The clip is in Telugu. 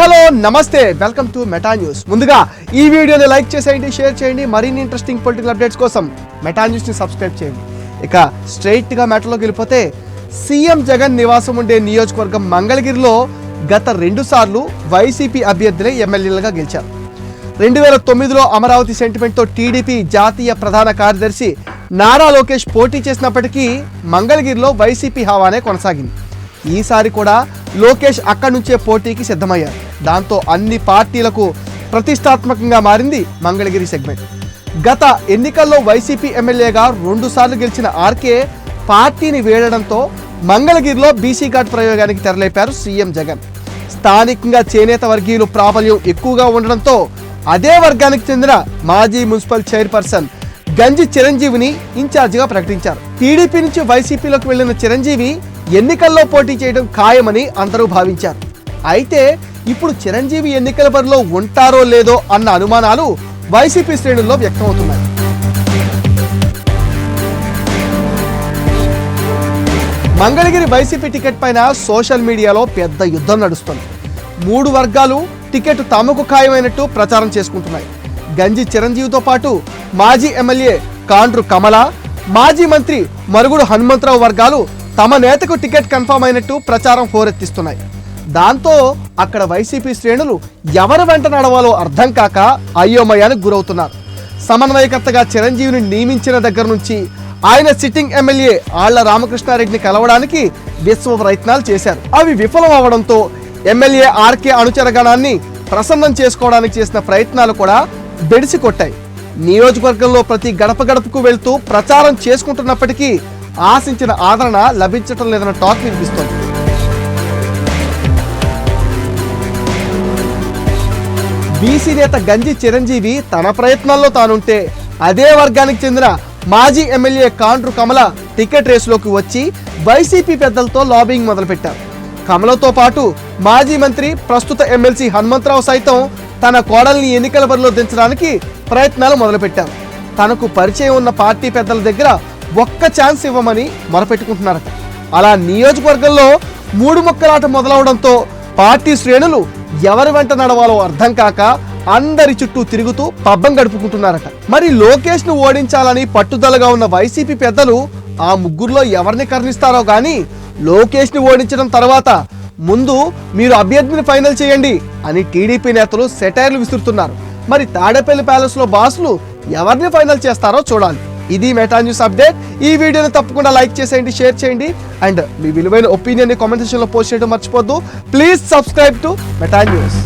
హలో నమస్తే. వెల్కమ్ టు మెటా న్యూస్ ముందుగా ఈ వీడియోని లైక్ చేసేయండి షేర్ చేయండి. మరిన్ని ఇంట్రెస్టింగ్ పొలిటికల్ అప్డేట్స్ కోసం మెటా న్యూస్ని సబ్స్క్రైబ్ చేయండి. ఇక స్ట్రైట్గా మెటలోకి వెళ్ళిపోతే సీఎం జగన్ నివాసం ఉండే నియోజకవర్గం మంగళగిరిలో గత రెండు సార్లు వైసీపీ అభ్యర్థులే ఎమ్మెల్యేలుగా గెలిచారు. రెండు వేల తొమ్మిదిలో అమరావతి సెంటిమెంట్తో టీడీపీ జాతీయ ప్రధాన కార్యదర్శి నారా లోకేష్ పోటీ చేసినప్పటికీ మంగళగిరిలో వైసీపీ హవానే కొనసాగింది. ఈసారి కూడా లోకేష్ అక్కడి నుంచే పోటీకి సిద్ధమయ్యారు. దాంతో అన్ని పార్టీలకు ప్రతిష్టాత్మకంగా మారింది మంగళగిరి సెగ్మెంట్. గత ఎన్నికల్లో వైసీపీ ఎమ్మెల్యేగా రెండుసార్లు గెలిచిన ఆర్కే పార్టీని వేడడంతో మంగళగిరిలో బీసీ ఘాట్ ప్రయోగానికి తెరలేపారు సీఎం జగన్. స్థానికంగా చేనేత వర్గీయులు ప్రాబల్యం ఎక్కువగా ఉండడంతో అదే వర్గానికి చెందిన మాజీ మున్సిపల్ చైర్పర్సన్ గంజి చిరంజీవిని ఇన్ఛార్జిగా ప్రకటించారు. టీడీపీ నుంచి వైసీపీలోకి వెళ్ళిన చిరంజీవి ఎన్నికల్లో పోటీ చేయడం ఖాయమని అందరూ భావించారు. అయితే ఇప్పుడు చిరంజీవి ఎన్నికల బరిలో ఉంటారో లేదో అన్న అనుమానాలు వైసీపీ శ్రేణుల్లో వ్యక్తమవుతున్నాయి. మంగళగిరి వైసీపీ టికెట్ పైన సోషల్ మీడియాలో పెద్ద యుద్ధం నడుస్తుంది. మూడు వర్గాలు టికెట్ తమకు ఖాయమైనట్టు ప్రచారం చేసుకుంటున్నాయి. గంజి చిరంజీవితో పాటు మాజీ ఎమ్మెల్యే కాండ్రు కమల మాజీ మంత్రి మరుగుడు హనుమంతరావు వర్గాలు తమ నేతకు టికెట్ కన్ఫర్మ్ అయినట్టు ప్రచారం హోరెత్తిస్తున్నాయి. దాంతో అక్కడ వైసీపీ శ్రేణులు ఎవరి వెంట నడవాలో అర్థం కాక అయోమయానికి గురవుతున్నారు. సమన్వయకర్తగా చిరంజీవిని నియమించిన దగ్గర నుంచి ఆయన సిట్టింగ్ ఎమ్మెల్యే ఆళ్ళ రామకృష్ణారెడ్డిని కలవడానికి విశ్వ ప్రయత్నాలు చేశారు. అవి విఫలం అవడంతో ఎమ్మెల్యే ఆర్కే అనుచరగణాన్ని ప్రసన్నం చేసుకోవడానికి చేసిన ప్రయత్నాలు కూడా బెడిసి కొట్టాయి. నియోజకవర్గంలో ప్రతి గడప గడపకు వెళ్తూ ప్రచారం చేసుకుంటున్నప్పటికీ ఆశించిన ఆదరణ లభించటం లేదన్న టాక్ వినిపిస్తోంది. బీసీ నేత గంజి చిరంజీవి తన ప్రయత్నాల్లో తానుంటే అదే వర్గానికి చెందిన మాజీ ఎమ్మెల్యే కాండ్రు కమల టికెట్ రేసులోకి వచ్చి వైసీపీ పెద్దలతో లాబింగ్ మొదలుపెట్టారు. కమలతో పాటు మాజీ మంత్రి ప్రస్తుత ఎమ్మెల్సీ హనుమంతరావు సైతం తన కోడల్ని ఎన్నికల బరిలో దించడానికి ప్రయత్నాలు మొదలుపెట్టారు. తనకు పరిచయం ఉన్న పార్టీ పెద్దల దగ్గర ఒక్క ఛాన్స్ ఇవ్వమని మొరపెట్టుకుంటున్నారట అలా నియోజకవర్గంలో మూడు మొక్కలాట మొదలవడంతో పార్టీ శ్రేణులు ఎవరి వెంట నడవాలో అర్థం కాక అందరి చుట్టూ తిరుగుతూ పబ్బం గడుపుకుంటున్నారట. మరి లోకేష్ను ఓడించాలని పట్టుదలగా ఉన్న వైసీపీ పెద్దలు ఆ ముగ్గురులో ఎవరిని కర్ణిస్తారో గాని లోకేష్ని ఓడించడం తర్వాత ముందు మీరు అభ్యర్థిని ఫైనల్ చేయండి అని టీడీపీ నేతలు సెటైర్లు విసురుతున్నారు. మరి తాడేపల్లి ప్యాలెస్లో బాసులు ఎవరిని ఫైనల్ చేస్తారో చూడాలి. ఇది మెటా న్యూస్ అప్డేట్. ఈ వీడియోని తప్పకుండా లైక్ చేసేయండి షేర్ చేయండి. అండ్ మీ విలువైన ఒపీనియన్ కామెంట్ సెక్షన్లో పోస్ట్ చేయడం మర్చిపోద్దు. Please subscribe to Meta news.